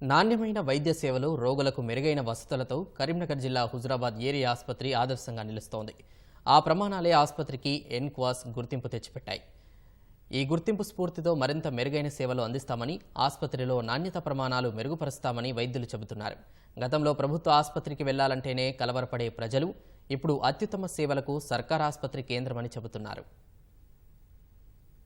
నాణ్యమైన వైద్య సేవలు రోగులకు మెరుగైన వసతులతో కరీంనగర్ జిల్లా హుజురాబాద్ ఏరియా ఆసుపత్రి ఆదర్శంగా నిలుస్తోంది. ఆ ప్రమాణాలే ఆసుపత్రికి ఎన్క్వాస్ గుర్తింపు తెచ్చిపెట్టాయి. ఈ గుర్తింపు స్ఫూర్తితో మరింత మెరుగైన సేవలు అందిస్తామని ఆసుపత్రిలో నాణ్యత ప్రమాణాలు మెరుగుపరుస్తామని వైద్యులు చెబుతున్నారు. గతంలో ప్రభుత్వ ఆసుపత్రికి వెళ్ళాలంటేనే కలవరపడే ప్రజలు ఇప్పుడు అత్యుత్తమ సేవలకు సర్కార్ ఆసుపత్రి కేంద్రమని చెబుతున్నారు.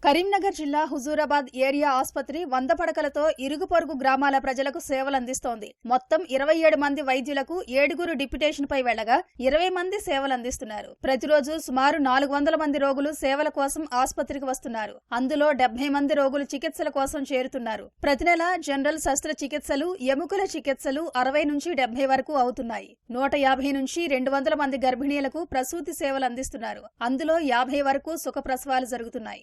కరీంనగర్ జిల్లా హుజూరాబాద్ ఏరియా ఆసుపత్రి వంద పడకలతో ఇరుగు పొరుగు గ్రామాల ప్రజలకు సేవలు అందిస్తోంది మొత్తం ఇరవై ఏడు మంది వైద్యులకు ఏడుగురు డిప్యుటేషన్ పై వెళ్ళగా ఇరవై మంది సేవలు అందిస్తున్నారు ప్రతిరోజు సుమారు నాలుగు వందల మంది రోగులు సేవల కోసం ఆసుపత్రికి వస్తున్నారు. అందులో డెబ్బై మంది రోగులు చికిత్సల కోసం చేరుతున్నారు. ప్రతి నెల జనరల్ శస్త్రచికిత్సలు ఎముకల చికిత్సలు అరవై నుంచి డెబ్బై వరకు అవుతున్నాయి. నూట యాభై నుంచి రెండు వందల మంది గర్భిణీలకు ప్రసూతి సేవలు అందిస్తున్నారు. అందులో యాభై వరకు సుఖప్రసవాలు జరుగుతున్నాయి.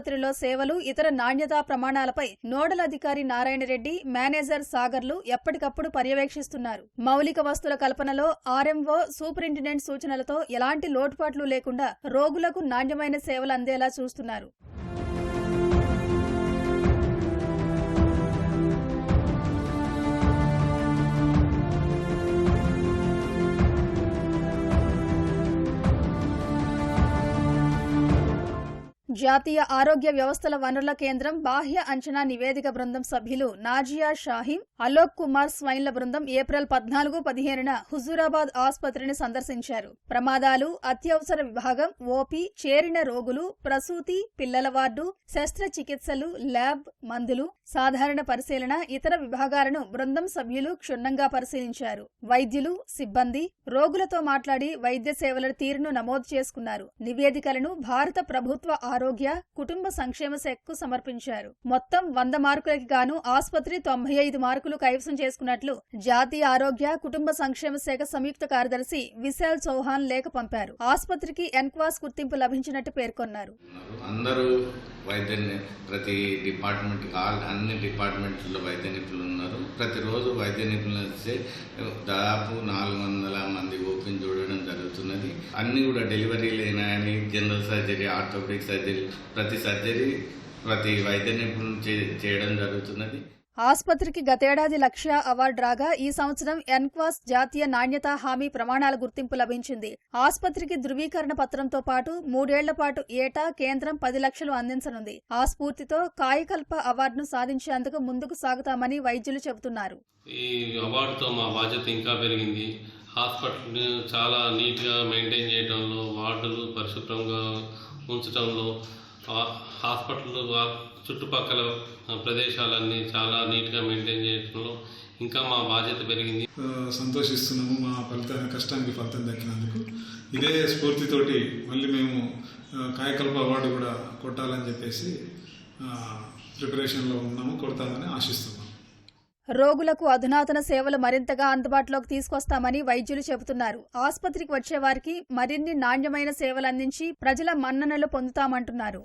ఆసుపత్రిలో సేవలు ఇతర నాణ్యతా ప్రమాణాలపై నోడల్ అధికారి నారాయణరెడ్డి మేనేజర్ సాగర్లు ఎప్పటికప్పుడు పర్యవేక్షిస్తున్నారు. మౌలిక వస్తుల కల్పనలో ఆర్ఎంఓ సూపరింటెండెంట్ సూచనలతో ఎలాంటి లోటుపాట్లు లేకుండా రోగులకు నాణ్యమైన సేవలు అందేలా చూస్తున్నారు. జాతీయ ఆరోగ్య వ్యవస్థల వనరుల కేంద్రం బాహ్య అంచనా నివేదిక బృందం సభ్యులు నాజియా షాహీం అలోక్ కుమార్ స్వైన్ల బృందం ఏప్రిల్ పద్నాలుగు పదిహేనున హుజూరాబాద్ ఆసుపత్రిని సందర్శించారు. ప్రమాదాలు అత్యవసర విభాగం ఓపీ చేరిన రోగులు ప్రసూతి పిల్లల వార్డు శస్త్రచికిత్సలు ల్యాబ్ మందులు సాధారణ పరిశీలన ఇతర విభాగాలను బృందం సభ్యులు క్షుణ్ణంగా పరిశీలించారు. వైద్యులు సిబ్బంది రోగులతో మాట్లాడి వైద్య సేవల తీరును నమోదు చేసుకున్నారు. నివేదికలను భారత ప్రభుత్వ ఆరోగ్య కుటుంబ సంక్షేమ శాఖకు సమర్పించారు. మొత్తం వంద మార్కులకి గాను ఆసుపత్రి తొంభై ఐదు మార్కులు కైవసం చేసుకున్నట్లు జాతీయ ఆరోగ్య కుటుంబ సంక్షేమ శాఖ సంయుక్త కార్యదర్శి విశాల్ చౌహాన్ లేఖ పంపారు. ఆసుపత్రికి ఎన్క్వాస్ గుర్తింపు లభించినట్టు పేర్కొన్నారు. అందరూ వైద్య ప్రతి డిపార్ట్మెంట్ అన్ని డిపార్ట్మెంట్లో వైద్య నిపుణులు ఉన్నారు. ప్రతిరోజు వైద్య నిపుణులు వచ్చే దాదాపు నాలుగు వందల మంది ఓపెన్ చూడడం జరుగుతున్నది. అన్ని కూడా డెలివరీలు అయినాయని జనరల్ సర్జరీ ఆర్థోపెడిక్ సర్జరీ ప్రతి సర్జరీ ప్రతి వైద్య నిపుణులు చేయడం జరుగుతున్నది. ఆసుపత్రికి గతేడాది లక్ష్య అవార్డు రాగా ఈ సంవత్సరం ఎన్క్వాస్ జాతీయ నాణ్యతా హామీ ప్రమాణాల గుర్తింపు లభించింది. ఆసుపత్రికి ధృవీకరణ పత్రంతో పాటు మూడేళ్ళ పాటు ఏటా కేంద్రం పది లక్షలు అందించనుంది. ఆ స్ఫూర్తితో కాయకల్ప అవార్డును సాధించేందుకు ముందుకు సాగుతామని వైద్యులు చెబుతున్నారు. ఈ అవార్డుతో మా బాధ్యత ఇంకా పెరిగింది. హాస్పిటల్ని చాలా నీట్గా మెయింటైన్ చేయడంలో వార్డులు పరిశుభ్రంగా ఉంచడంలో హాస్పిటల్ చుట్టుపక్కల ప్రదేశాలన్నీ చాలా నీట్గా మెయింటైన్ చేయడంలో ఇంకా మా బాధ్యత పెరిగింది. సంతోషిస్తున్నాము. మా ఫలితాన్ని కష్టానికి ఫలితం దక్కినందుకు. ఇదే స్ఫూర్తితోటి మళ్ళీ మేము కాయకల్ప అవార్డు కూడా కొట్టాలని చెప్పేసి ప్రిపరేషన్లో ఉన్నాము. కొడతామని ఆశిస్తున్నాము. రోగులకు అధునాతన సేవలు మరింతగా అందుబాటులోకి తీసుకొస్తామని వైద్యులు చెబుతున్నారు. ఆసుపత్రికి వచ్చేవారికి మరిన్ని నాణ్యమైన సేవలు అందించి ప్రజల మన్ననలు పొందుతామంటున్నారు.